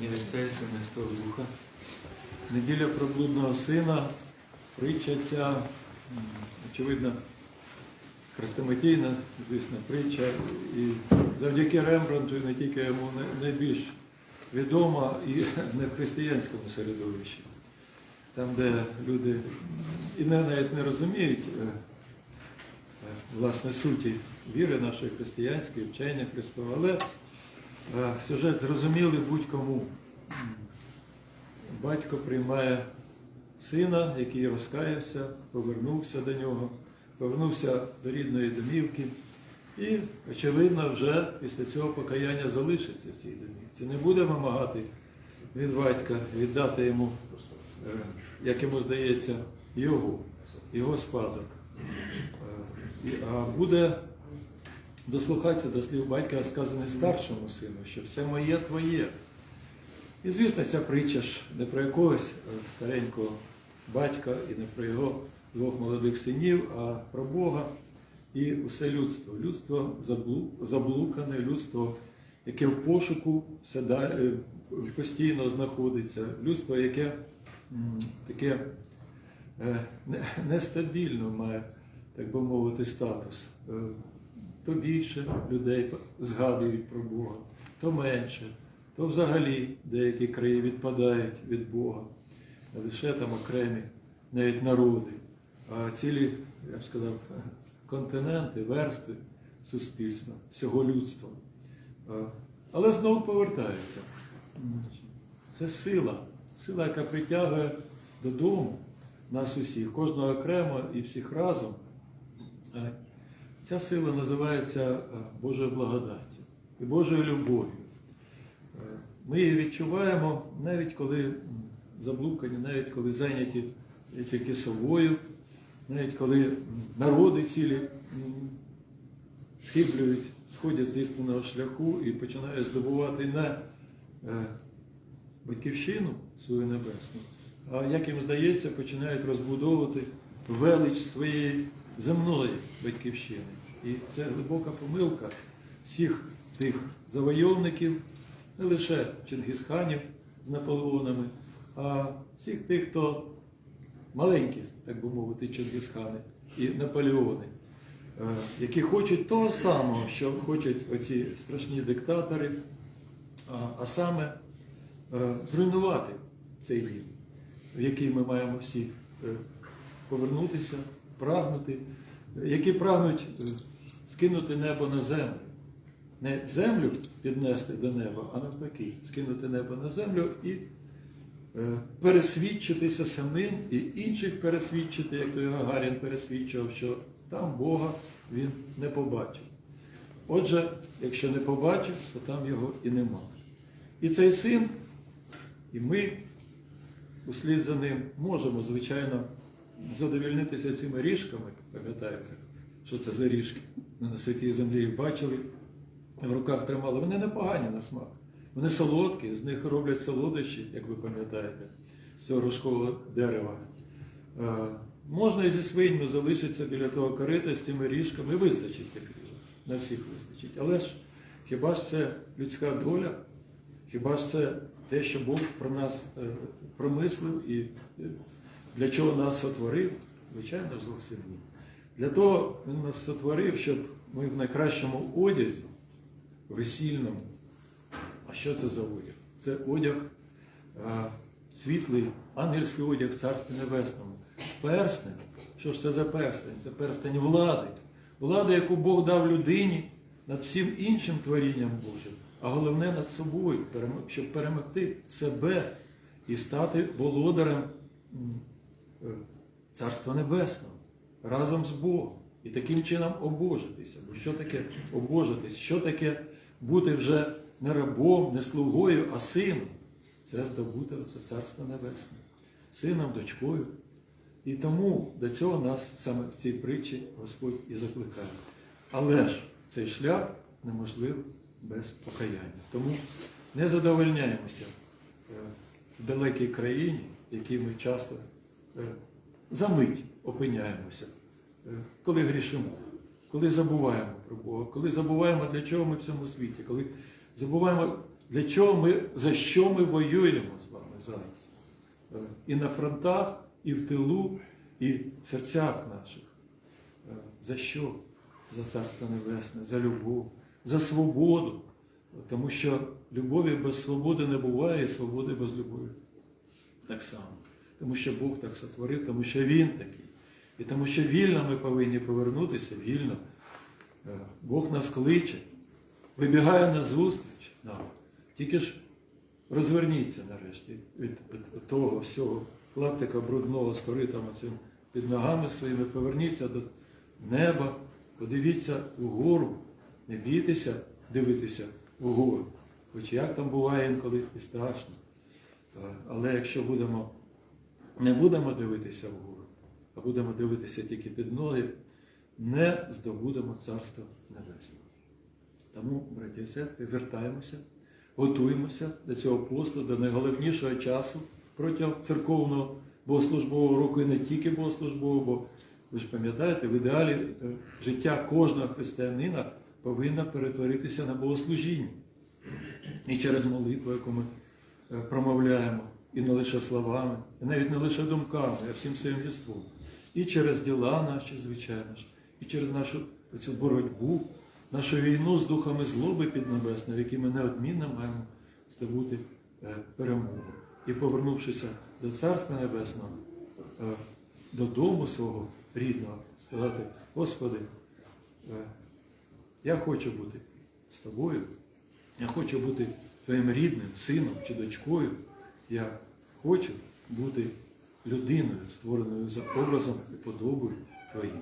ім'я Отця і і Святого Духа. Неділя про блудного сина, притча ця, очевидно, хрестоматійна, звісно, притча. І завдяки Рембрандту, і не тільки йому найбільш відома і не в християнському середовищі. Там, де люди і не- навіть не розуміють е, е, власне суті віри нашої християнської, вчення Христова, але сюжет зрозумілий будь-кому. Батько приймає сина, який розкаявся, повернувся до нього, повернувся до рідної домівки. І, очевидно, вже після цього покаяння залишиться в цій домівці. Не буде вимагати від батька віддати йому, е, як йому здається, його, його спадок. Е, А буде дослухатися до слів батька, сказане старшому сину, що все моє твоє. І звісно, ця притча ж не про якогось е, старенького батька і не про його двох молодих синів, а про Бога і усе людство. Людство заблукане, людство, яке в пошуку е, постійно знаходиться, людство, яке таке е, нестабільно має, так би мовити, статус. То більше людей згадують про Бога, то менше, то взагалі деякі краї відпадають від Бога, не лише там окремі навіть народи, а цілі, я б сказав, континенти, верстви суспільства, всього людства. Але знову повертається. Це сила, сила, яка притягує додому нас усіх, кожного окремо і всіх разом. Ця сила називається е, Божою благодаттю і Божою любов'ю. Е, Ми її відчуваємо навіть коли заблукані, навіть коли зайняті тільки собою, навіть коли народи цілі схиблюють, сходять з істинного шляху і починають здобувати не батьківщину свою небесну, а як їм здається, починають розбудовувати велич своєї земної батьківщини. І це глибока помилка всіх тих завойовників, не лише Чингісханів з Наполеонами, а всіх тих, хто маленькі, так би мовити, Чингісхани і Наполеони, е, які хочуть того самого, що хочуть оці страшні диктатори, а- саме е, зруйнувати цей дім, в який ми маємо всі е, повернутися, прагнути, які прагнуть е, скинути небо на землю. Не землю піднести до неба, а навпаки, скинути небо на землю і е, пересвідчитися самим і інших пересвідчити, як той Гагарін пересвідчував, що там Бога він не побачив. Отже, якщо не побачив, то там його і нема. І цей син, і ми, услід за ним, можемо, звичайно, задовільнитися цими ріжками, пам'ятаєте, що це за ріжки. Ми на святій землі їх бачили, в руках тримали. Вони непогані на смак. Вони солодкі, з них роблять солодощі, як ви пам'ятаєте, з цього рожкового дерева. Е, Можна і зі свиньми залишитися біля того корита з цими ріжками, вистачить цих ріжок. На всіх вистачить. Але ж хіба ж це людська доля? Хіба ж це те, що Бог про нас е, промислив і е, для чого нас сотворив? Звичайно зовсім ні. Для того Він нас сотворив, щоб ми в найкращому одязі, весільному. А що це за одяг? Це одяг е, світлий, ангельський одяг в Царстві Небесному. З перстнем. Що ж це за перстень? Це перстень влади. Влада, яку Бог дав людині над всім іншим творінням Божим, а головне над собою, щоб перемогти себе і стати володарем е, Царства Небесного разом з Богом. І таким чином обожитися. Бо що таке обожитись? Що таке бути вже не рабом, не слугою, а сином? Це здобути це Царство Небесне. Сином, дочкою. І тому до цього нас саме в цій притчі Господь і закликає. Але ж цей шлях неможливий без покаяння. Тому не задовольняємося е, в далекій країні, в якій ми часто за мить опиняємося, е, коли грішимо, коли забуваємо про Бога, коли забуваємо, для чого ми в цьому світі, коли забуваємо для чого ми, за що ми воюємо з вами зараз. Е, І на фронтах, і в тилу, і в серцях наших. Е, За що? За Царство Небесне, за любов, за свободу. Тому що любові без свободи не буває, і свободи без любові так само. Тому що Бог так сотворив, тому що Він такий. І тому що вільно ми повинні повернутися, вільно. Е, Бог нас кличе, вибігає на зустріч нам. Тільки ж розверніться нарешті від, від того всього клаптика брудного з коритом оцим під ногами своїми, поверніться до неба, подивіться угору, не бійтеся дивитися угору. Хоч як там буває інколи і страшно. Е, Але якщо будемо, не будемо дивитися вгору, а будемо дивитися тільки під ноги, не здобудемо Царство Небесне. Тому, браті і сестри, вертаємося, готуємося до цього посту, до найголовнішого часу протягом церковного богослужбового року і не тільки богослужбового, бо ви ж пам'ятаєте, в ідеалі е, життя кожного християнина повинно перетворитися на богослужіння. І через молитву, яку ми е, промовляємо, і не лише словами, і навіть не лише думками, а всім своїм єством. І через діла наші, звичайно ж, і через нашу цю боротьбу, нашу війну з духами злоби піднебесної, в якій ми неодмінно маємо здобути е, перемогу. І повернувшися до Царства Небесного, е, додому свого рідного, сказати, Господи, е, я хочу бути з тобою, я хочу бути твоїм рідним сином чи дочкою. Я хочу бути людиною, створеною за образом і подобою Твоїм.